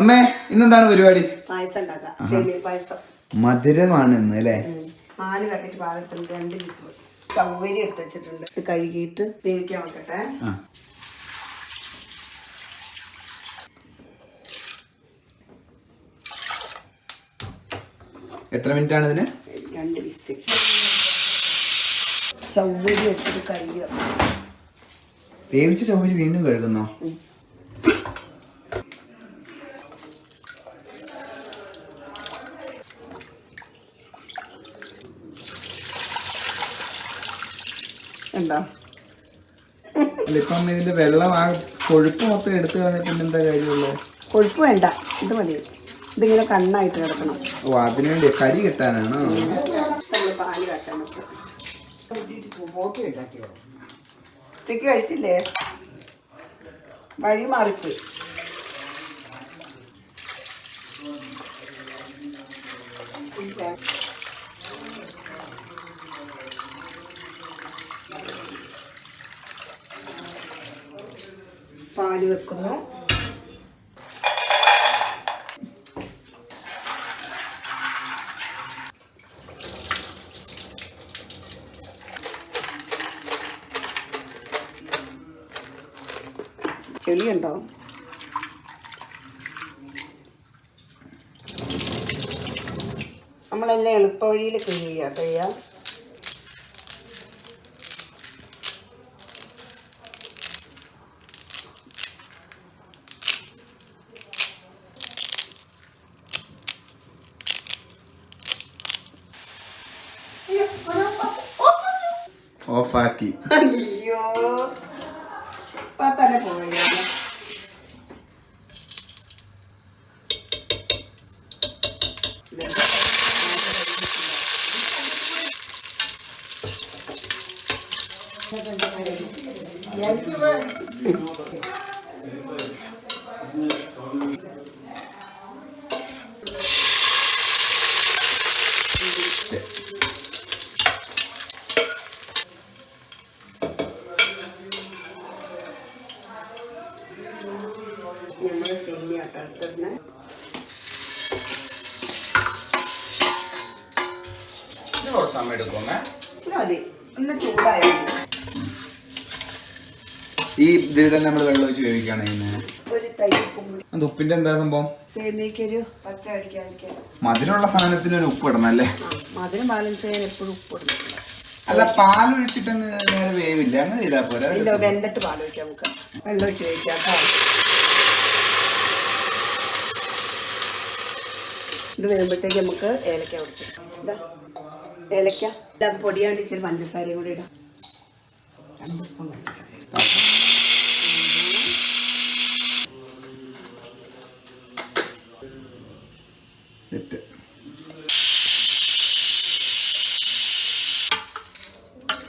അമ്മേ ഇന്നെന്താണ് പരിപാടി? പായസം ഉണ്ടാക്കാം. സേമിയ പായസം. മധുരമാണ് ഇന്ന് അല്ലേ? നാല് പാക്കറ്റ് പാലെടുത്തിട്ടുണ്ട് രണ്ട് ലിറ്റർ ചവ്വരി എടുത്ത് വെച്ചിട്ടുണ്ട്. ഇത് കഴുകിയിട്ട് വേവിക്കാൻ വെക്കട്ടെ. ആ. എത്ര മിനിറ്റ് ആണ് ഇതിന്? രണ്ട് വിസിൽ. ചവ്വരി എടുത്തിട്ട് കഴുകുക. വേവിച്ച ചവ്വരി വീണ്ടും കഴുകുന്നോ? അല്ല ഇപ്പം ഇതിന്റെ വെള്ളം ആ കൊഴുപ്പ് മൊത്തം എടുത്തു കളഞ്ഞിട്ട് എന്താ കാര്യമുള്ളത് കൊഴുപ്പ് വേണ്ട ഇത് മതി. ഇതിങ്ങനെ കണ്ണായിട്ട് കിടക്കണം. ഓ അതിനു വേണ്ടി കരി കിട്ടാനാണോ? പാൽ കാച്ചാൻ വെക്കാം. ഉച്ചയ്ക്ക് കഴിച്ചില്ലേ? വഴി മാറിപ്പോയി. പാൽ വെക്കുന്നു. ചെളിയുണ്ടോ? നമ്മളെല്ലാം എളുപ്പ വഴിയിൽ കഴിയുക കഴിയുക ഓഫാക്കി അയ്യോ ഇപ്പൊ തന്നെ പോയി നമ്മൾ സേമിയ എടുക്കുമേ. മതി. ഒന്ന് ചൂടായാൽ ഈ ഇതിൽ തന്നെ നമ്മൾ വെള്ളം ഒഴിച്ച് വേവിക്കുകയാണ് ഒരു തൈ അത് ഉപ്പിന്റെ എന്താ സംഭവം? പച്ച അടിക്കാതിരിക്കാൻ മധുരമുള്ള സാധനത്തിന് ഒരു ഉപ്പ് ഇടണല്ലേ അല്ലേ? മധുരം ബാലൻസ് ചെയ്യാൻ എപ്പോഴും ഉപ്പ് അല്ല പാലൊഴിച്ചിട്ടങ്ങ് നേരെ വേവില്ല. അങ്ങനെ ചെയ്താൽ പോരാ. വെന്തിട്ട് പാലൊഴിക്കാം നമുക്ക്. വെള്ളം ഒഴിച്ച് കഴിക്കാം ഇത് വരുമ്പോഴത്തേക്ക് നമുക്ക് ഏലക്ക കുറച്ച് ഇതാ ഏലക്ക. ഇത് പൊടിയാണ്ട് ഇച്ചിരി പഞ്ചസാരയും കൂടി ഇടാം. രണ്ട് സ്പൂൺ പഞ്ചസാര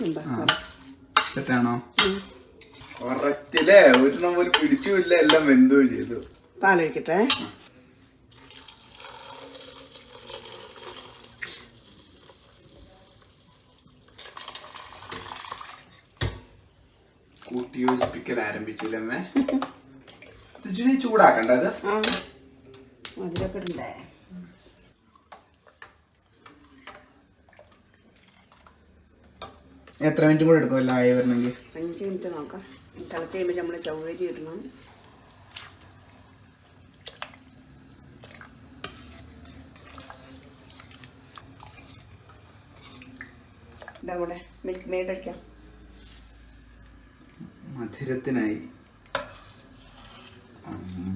എന്താ സെറ്റാണോ കറക്റ്റല്ലേ ഒരു നമ്മൾ പിടിച്ചുമില്ല. എല്ലാം വെന്തുകയും ചെയ്തു. പാലൊഴിക്കട്ടെ കൂട്ടി യോജിപ്പിക്കൽ ആരംഭിച്ചില്ലമ്മേ ചുറ്റി ചൂടാക്കണ്ട അത്. ഇടണ്ടേ? എത്ര മിനിറ്റ് കൂടെ എടുക്കും എല്ലാം ആയി വരണമെങ്കിൽ? അഞ്ച് മിനിറ്റ് നോക്കാം. തിളച്ച് കഴിയുമ്പോൾ നമ്മൾ ചൗവരി ഇടണം. ഇതാ കൂടെ മിൽക്ക് മെയ്ഡ് അടിക്കാം മധുരത്തിനായി. അമ്പ.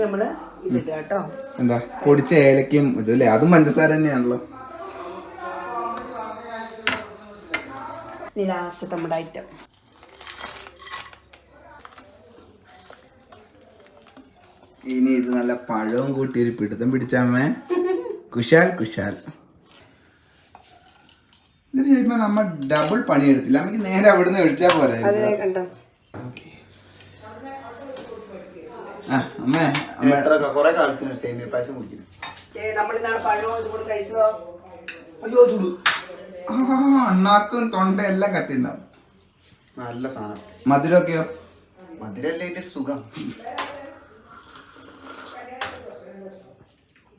നമ്മൾ ഇതിടുക കേട്ടോ എന്താ? പൊടിച്ച ഏലക്കയും ഇതും അല്ലേ? അതും പഞ്ചസാര തന്നെയാണല്ലോ. ലാസ്റ്റ് നമ്മുടെ ഐറ്റം ഇനി ഇത് നല്ല പഴവും കൂട്ടി ഒരു പിടുത്തം പിടിച്ചാമേ. കുശാൽ കുശാൽ. ഇത് നമ്മ ഡബിൾ പണിയെടുത്തില്ല. നമുക്ക് നേരെ അവിടുന്ന് ഒഴിച്ചാ പോരെ അത് കണ്ടോ? അമ്മേ അമ്മ. എത്ര കുറെ കാലത്തിന് സേമിയ പായസം കുടിക്കുന്നു അയ്യോ ചൂട്. ആ അണ്ണാക്കും തൊണ്ട എല്ലാം കത്തിണ്ടാവും. നല്ല സാധനം. മധുരമൊക്കെയോ? മധുരല്ലേ സുഖം.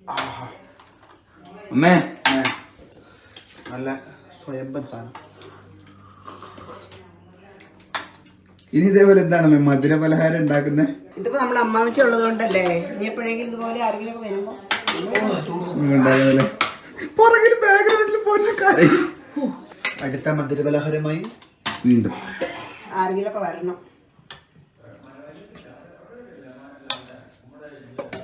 അമ്മേ. നല്ല സ്വയംബൻ സാധനം. ഇനി ഇതേപോലെ എന്താണ് മധുര പലഹാരം ഉണ്ടാക്കുന്നത് ഇതിപ്പോ നമ്മൾ അമ്മാവിച്ച ഉള്ളത് കൊണ്ടല്ലേ ഇനി എപ്പോഴെങ്കിലും ഇതുപോലെ ആരെങ്കിലും ഒക്കെ വരുമ്പോ അടുത്ത പുറകിൽ ബാക്ക്ഗ്രൗണ്ടിൽ അടുത്ത മധുരപലഹാരമായി വീണ്ടും. ആരെങ്കിലും ഒക്കെ വരണം.